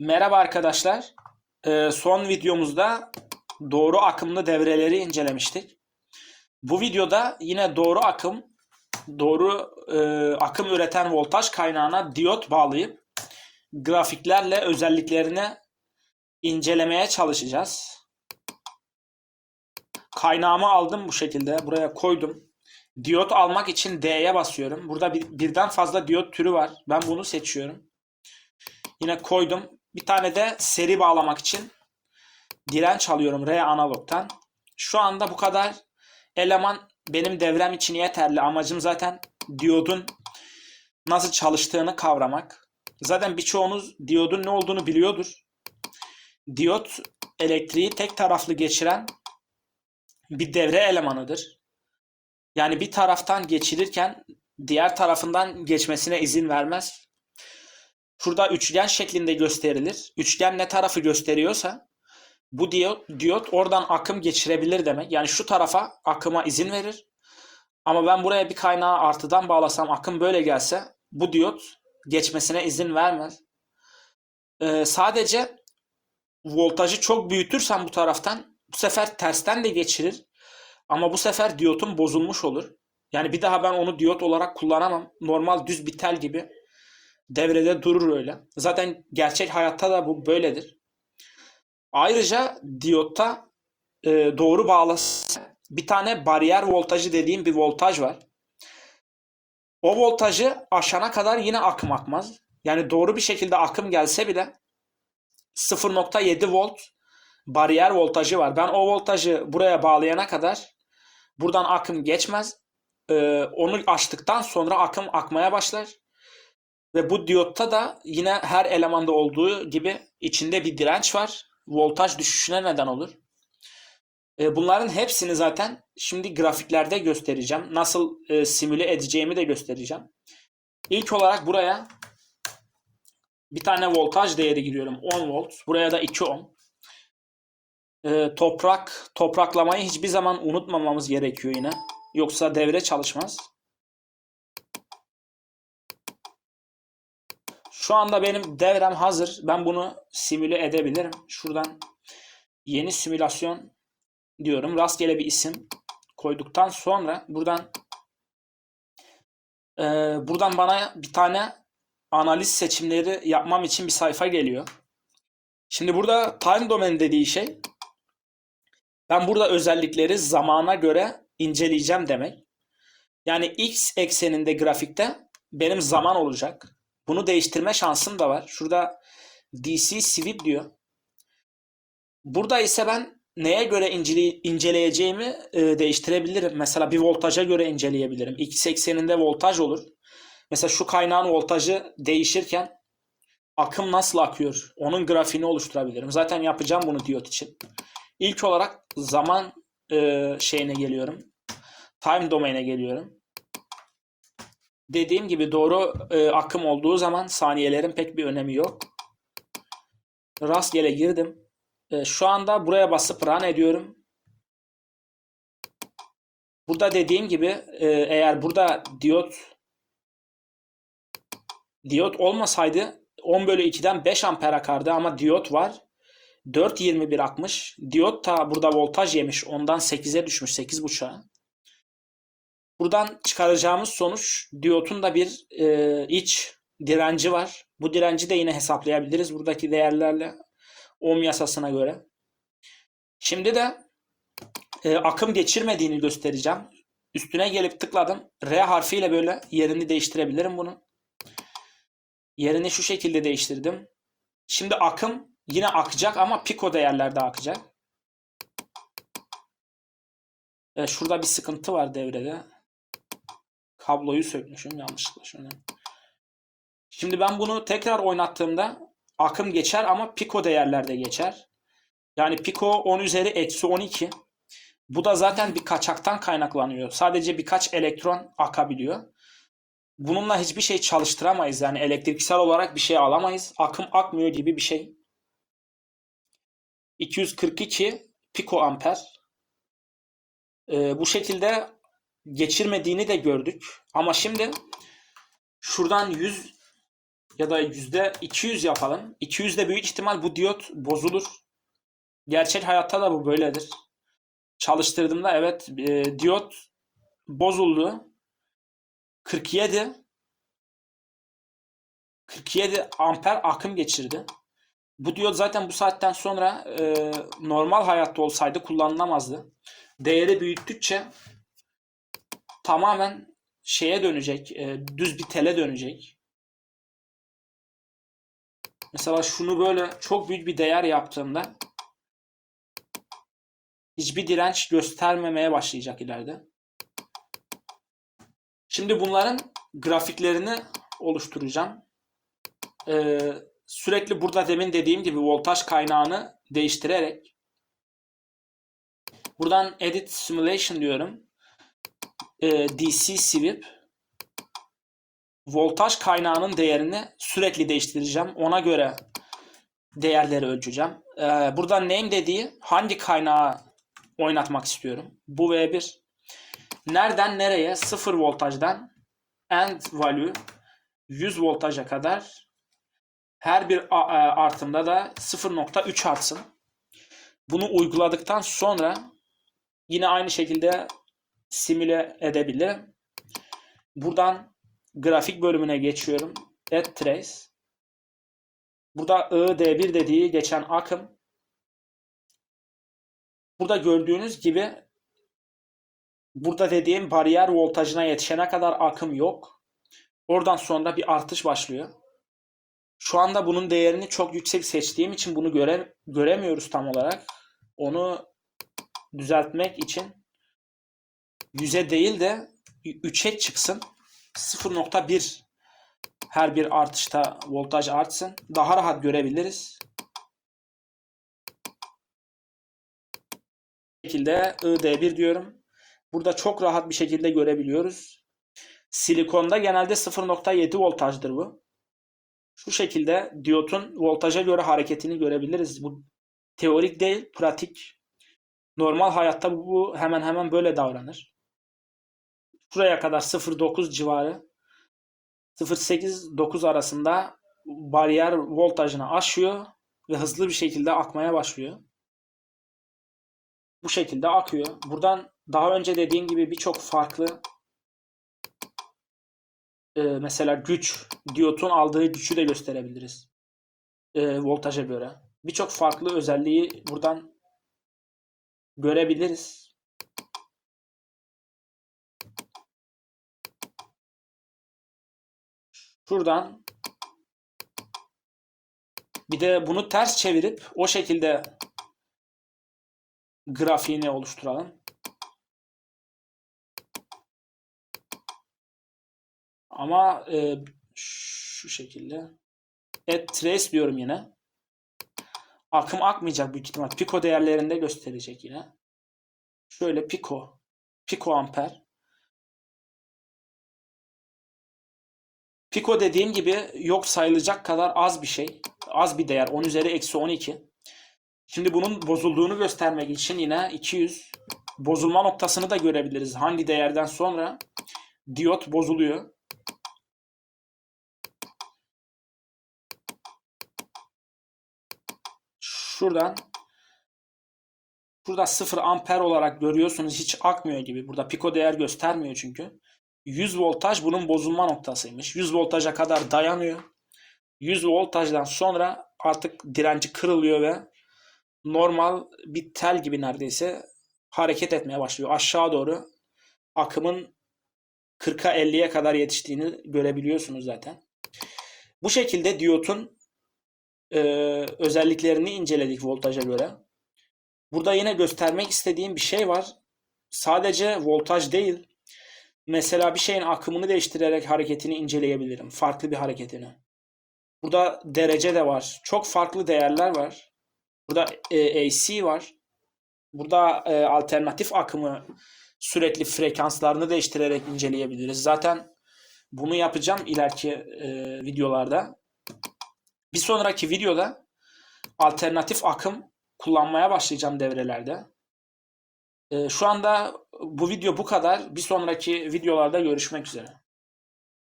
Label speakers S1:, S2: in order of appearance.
S1: Merhaba arkadaşlar. Ee, son videomuzda doğru akımlı devreleri incelemiştik. Bu videoda yine doğru akım, doğru e, akım üreten voltaj kaynağına diyot bağlayıp grafiklerle özelliklerini incelemeye çalışacağız. Kaynağımı aldım bu şekilde. Buraya koydum. Diyot almak için D'ye basıyorum. Burada bir, birden fazla diyot türü var. Ben bunu seçiyorum. Yine koydum. Bir tane de seri bağlamak için direnç alıyorum R analogtan. Şu anda bu kadar eleman benim devrem için yeterli. Amacım zaten diyodun nasıl çalıştığını kavramak. Zaten birçoğunuz diyodun ne olduğunu biliyordur. Diyot elektriği tek taraflı geçiren bir devre elemanıdır. Yani bir taraftan geçirirken diğer tarafından geçmesine izin vermez. Şurada üçgen şeklinde gösterilir. Üçgen ne tarafı gösteriyorsa bu diyot, diyot oradan akım geçirebilir demek. Yani şu tarafa akıma izin verir. Ama ben buraya bir kaynağı artıdan bağlasam akım böyle gelse bu diyot geçmesine izin vermez. Ee, sadece voltajı çok büyütürsem bu taraftan bu sefer tersten de geçirir. Ama bu sefer diyotun bozulmuş olur. Yani bir daha ben onu diyot olarak kullanamam. Normal düz bir tel gibi devrede durur öyle. Zaten gerçek hayatta da bu böyledir. Ayrıca diyotta e, doğru bağlası bir tane bariyer voltajı dediğim bir voltaj var. O voltajı aşana kadar yine akım akmaz. Yani doğru bir şekilde akım gelse bile 0.7 volt bariyer voltajı var. Ben o voltajı buraya bağlayana kadar buradan akım geçmez. Ee, onu açtıktan sonra akım akmaya başlar. Ve bu diyotta da yine her elemanda olduğu gibi içinde bir direnç var. Voltaj düşüşüne neden olur. E, bunların hepsini zaten şimdi grafiklerde göstereceğim. Nasıl e, simüle edeceğimi de göstereceğim. İlk olarak buraya bir tane voltaj değeri giriyorum. 10 volt. Buraya da 2 ohm. E, toprak, topraklamayı hiçbir zaman unutmamamız gerekiyor yine. Yoksa devre çalışmaz. Şu anda benim devrem hazır. Ben bunu simüle edebilirim. Şuradan yeni simülasyon diyorum. Rastgele bir isim koyduktan sonra buradan e, buradan bana bir tane analiz seçimleri yapmam için bir sayfa geliyor. Şimdi burada time domain dediği şey ben burada özellikleri zamana göre inceleyeceğim demek. Yani x ekseninde grafikte benim zaman olacak. Bunu değiştirme şansım da var. Şurada DC sweep diyor. Burada ise ben neye göre incele inceleyeceğimi e, değiştirebilirim. Mesela bir voltaja göre inceleyebilirim. X ekseninde voltaj olur. Mesela şu kaynağın voltajı değişirken akım nasıl akıyor? Onun grafiğini oluşturabilirim. Zaten yapacağım bunu diyot için. İlk olarak zaman e, şeyine geliyorum. Time domain'e geliyorum dediğim gibi doğru e, akım olduğu zaman saniyelerin pek bir önemi yok. Rastgele girdim. E, şu anda buraya basıp run ediyorum. Burada dediğim gibi e, eğer burada diyot diyot olmasaydı 10 bölü 2'den 5 amper akardı ama diyot var. 4.21 akmış. Diyot da burada voltaj yemiş. Ondan 8'e düşmüş. 8.5'a. Buradan çıkaracağımız sonuç diyotun da bir e, iç direnci var. Bu direnci de yine hesaplayabiliriz buradaki değerlerle ohm yasasına göre. Şimdi de e, akım geçirmediğini göstereceğim. Üstüne gelip tıkladım. R harfiyle böyle yerini değiştirebilirim bunu. Yerini şu şekilde değiştirdim. Şimdi akım yine akacak ama piko değerlerde akacak. E, şurada bir sıkıntı var devrede kabloyu sökmüşüm yanlışlıkla şöyle. Şimdi ben bunu tekrar oynattığımda akım geçer ama piko değerlerde geçer. Yani piko 10 üzeri eksi 12. Bu da zaten bir kaçaktan kaynaklanıyor. Sadece birkaç elektron akabiliyor. Bununla hiçbir şey çalıştıramayız. Yani elektriksel olarak bir şey alamayız. Akım akmıyor gibi bir şey. 242 piko amper. Ee, bu şekilde geçirmediğini de gördük. Ama şimdi şuradan 100 ya da yüzde 200 yapalım. 200 de büyük ihtimal bu diyot bozulur. Gerçek hayatta da bu böyledir. Çalıştırdığımda evet e, diyot bozuldu. 47 47 amper akım geçirdi. Bu diyot zaten bu saatten sonra e, normal hayatta olsaydı kullanılamazdı. Değeri büyüttükçe tamamen şeye dönecek, e, düz bir tele dönecek. Mesela şunu böyle çok büyük bir değer yaptığımda hiçbir direnç göstermemeye başlayacak ileride. Şimdi bunların grafiklerini oluşturacağım. Ee, sürekli burada demin dediğim gibi voltaj kaynağını değiştirerek buradan Edit Simulation diyorum. Ee, DC Sweep voltaj kaynağının değerini sürekli değiştireceğim. Ona göre değerleri ölçeceğim. Ee, burada name dediği hangi kaynağı oynatmak istiyorum. Bu V1 nereden nereye 0 voltajdan end value 100 voltaja kadar her bir e, artımda da 0.3 artsın. Bunu uyguladıktan sonra yine aynı şekilde simüle edebilirim. Buradan grafik bölümüne geçiyorum. Add trace. Burada ID1 dediği geçen akım. Burada gördüğünüz gibi burada dediğim bariyer voltajına yetişene kadar akım yok. Oradan sonra bir artış başlıyor. Şu anda bunun değerini çok yüksek seçtiğim için bunu göre, göremiyoruz tam olarak. Onu düzeltmek için 100'e değil de 3'e çıksın. 0.1 her bir artışta voltaj artsın. Daha rahat görebiliriz. Bu şekilde ID1 diyorum. Burada çok rahat bir şekilde görebiliyoruz. Silikonda genelde 0.7 voltajdır bu. Şu şekilde diyotun voltaja göre hareketini görebiliriz. Bu teorik değil, pratik. Normal hayatta bu hemen hemen böyle davranır. Şuraya kadar 0.9 civarı 0.8-9 arasında bariyer voltajını aşıyor ve hızlı bir şekilde akmaya başlıyor. Bu şekilde akıyor. Buradan daha önce dediğim gibi birçok farklı e, mesela güç, diyotun aldığı gücü de gösterebiliriz. E, voltaja göre. Birçok farklı özelliği buradan görebiliriz. Şuradan bir de bunu ters çevirip o şekilde grafiğini oluşturalım. Ama e, şu şekilde add trace diyorum yine. Akım akmayacak büyük ihtimal. Pico değerlerinde gösterecek yine. Şöyle pico. Pico amper. Pico dediğim gibi yok sayılacak kadar az bir şey. Az bir değer. 10 üzeri eksi 12. Şimdi bunun bozulduğunu göstermek için yine 200 bozulma noktasını da görebiliriz. Hangi değerden sonra diyot bozuluyor. Şuradan Burada 0 amper olarak görüyorsunuz hiç akmıyor gibi. Burada piko değer göstermiyor çünkü. 100 voltaj bunun bozulma noktasıymış. 100 voltaja kadar dayanıyor. 100 voltajdan sonra artık direnci kırılıyor ve normal bir tel gibi neredeyse hareket etmeye başlıyor. Aşağı doğru akımın 40'a 50'ye kadar yetiştiğini görebiliyorsunuz zaten. Bu şekilde diyotun e, özelliklerini inceledik voltaja göre. Burada yine göstermek istediğim bir şey var. Sadece voltaj değil. Mesela bir şeyin akımını değiştirerek hareketini inceleyebilirim. Farklı bir hareketini. Burada derece de var. Çok farklı değerler var. Burada e, AC var. Burada e, alternatif akımı sürekli frekanslarını değiştirerek inceleyebiliriz. Zaten bunu yapacağım ileriki e, videolarda. Bir sonraki videoda alternatif akım kullanmaya başlayacağım devrelerde. E, şu anda bu video bu kadar. Bir sonraki videolarda görüşmek üzere.